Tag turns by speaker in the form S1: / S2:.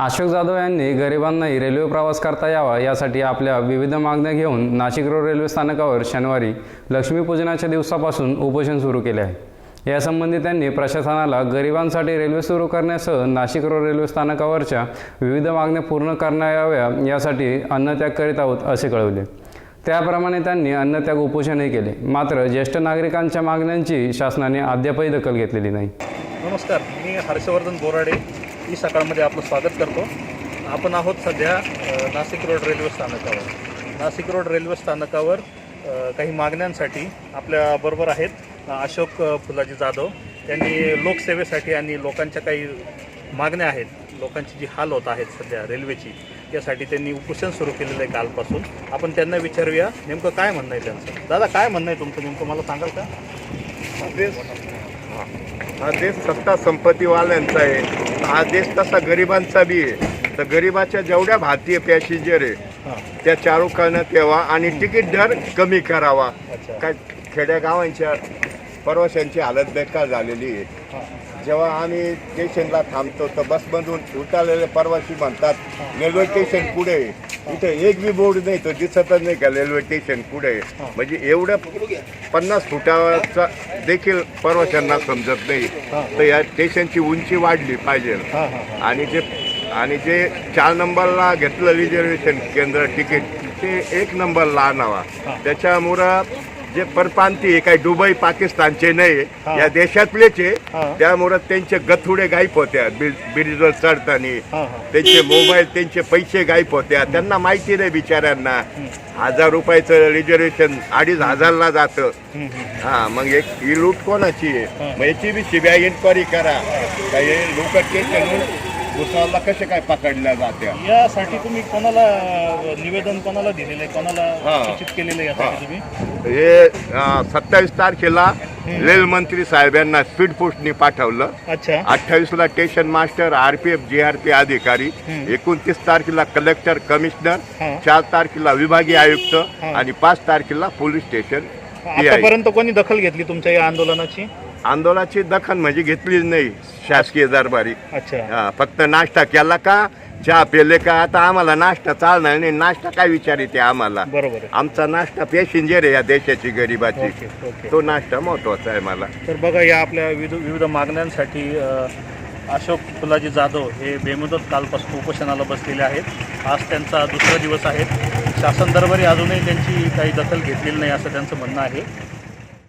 S1: अशोक जाधव यांनी गरिबांनाही रेल्वे प्रवास करता यावा यासाठी आपल्या विविध मागण्या घेऊन नाशिक रोड रेल्वे स्थानकावर शनिवारी लक्ष्मीपूजनाच्या दिवसापासून उपोषण सुरू केले आहे. यासंबंधी त्यांनी प्रशासनाला गरिबांसाठी रेल्वे सुरू करण्यासह नाशिक रोड रेल्वे स्थानकावरच्या विविध मागण्या पूर्ण करण्या याव्या यासाठी अन्नत्याग करीत आहोत असे कळवले. त्याप्रमाणे त्यांनी अन्नत्याग उपोषणही केले. मात्र ज्येष्ठ नागरिकांच्या मागण्यांची शासनाने अद्यापही दखल घेतलेली नाही.
S2: नमस्कार मी हर्षवर्धन बोराडे ई सकाळमध्ये आपलं स्वागत करतो. आपण आहोत सध्या नाशिक रोड रेल्वे स्थानकावर. नाशिक रोड रेल्वे स्थानकावर काही मागण्यांसाठी आपल्याबरोबर आहेत अशोक फुलाजी जाधव. त्यांनी लोकसेवेसाठी आणि लोकांच्या काही मागण्या आहेत लोकांची जी हाल होत आहेत सध्या रेल्वेची यासाठी त्यांनी उपोषण सुरू केलेलं आहे कालपासून. आपण त्यांना विचारूया नेमकं काय म्हणणं आहे त्यांचं? दादा काय म्हणणं आहे तुमचं नेमकं? मला सांगाल का?
S3: हा देश हा देश सत्ता संपत्तीवाल्यांचा आहे. हा देश तसा गरिबांचा बी आहे. तर गरिबाच्या जेवढ्या भारतीय पॅसेंजर आहे त्या चालू करण्यात यावा आणि तिकीट दर कमी करावा. काय खेड्यागावांच्या प्रवाशांची हालत बेकार झालेली आहे जेव्हा आम्ही स्टेशनला थांबतो तर बसमधून उतरलेले परवाशी म्हणतात रेल्वे स्टेशन पुढे आहे. इथे एक बी बोर्ड नाही तो दिसतच नाही का रेल्वे स्टेशन पुढे आहे. म्हणजे एवढं पन्नास फुटाचा देखील परवाशांना समजत नाही तर या स्टेशनची उंची वाढली पाहिजे आणि जे आणि जे चार नंबरला घेतलं रिझर्वेशन केंद्र तिकीट ते एक नंबरला आणावा त्याच्यामुळं जे परप्रांती आहे काही दुबई पाकिस्तानचे नाही. या देशातलेच आहे. त्यामुळं त्यांचे गथुडे गायब होत्या ब्रिजवर चढताना त्यांचे मोबाईल त्यांचे पैसे गायब होत्या. त्यांना माहिती नाही बिचाऱ्यांना. हजार रुपयाचं रिझर्वेशन अडीच हजारला जातं. हा मग एक ही लूट कोणाची आहे? मग याची बी सीबीआय इन्क्वायरी करा. काही लोक स्टेशन घुसावला कसे काय पकडल्या जात्या?
S2: यासाठी तुम्ही कोणाला निवेदन कोणाला दिलेलं आहे? कोणाला
S3: हा.
S2: सूचित केलेलं आहे यासाठी तुम्ही?
S3: हे सत्तावीस तारखेला रेल मंत्री साहेबांना स्पीड पोस्टनी पाठवलं.
S2: अच्छा.
S3: अठ्ठावीसला station master R P F G R P अधिकारी एकोणतीस तारखेला कलेक्टर कमिशनर
S2: हा.
S3: चार तारखेला विभागीय आयुक्त
S2: हा.
S3: आणि पाच तारखेला पोलीस स्टेशन PI.
S2: आतापर्यंत कोणी दखल घेतली तुमच्या या आंदोलनाची?
S3: आंदोलनाची दखल म्हणजे घेतलीच नाही शासकीय दरबारी.
S2: अच्छा.
S3: हा, फक्त नाश्ता केला का चहा पेले का आता आम्हाला नाश्ता चालणार नाही नाश्ता काय विचार येते आम्हाला?
S2: बरोबर. आहे
S3: आमचा नाश्ता पॅसेंजर आहे या देशाची गरिबाची.
S2: ओके.
S3: तो नाश्ता महत्त्वाचा आहे मला.
S2: तर बघा या आपल्या विविध विविध मागण्यांसाठी अ, अशोक फुलाजी जाधव हे बेमुदत कालपासून उपोषणाला बसलेले आहेत. आज त्यांचा दुसरा दिवस आहे. शासन दरबारी अजूनही त्यांची काही दखल घेतलेली नाही असं त्यांचं म्हणणं आहे.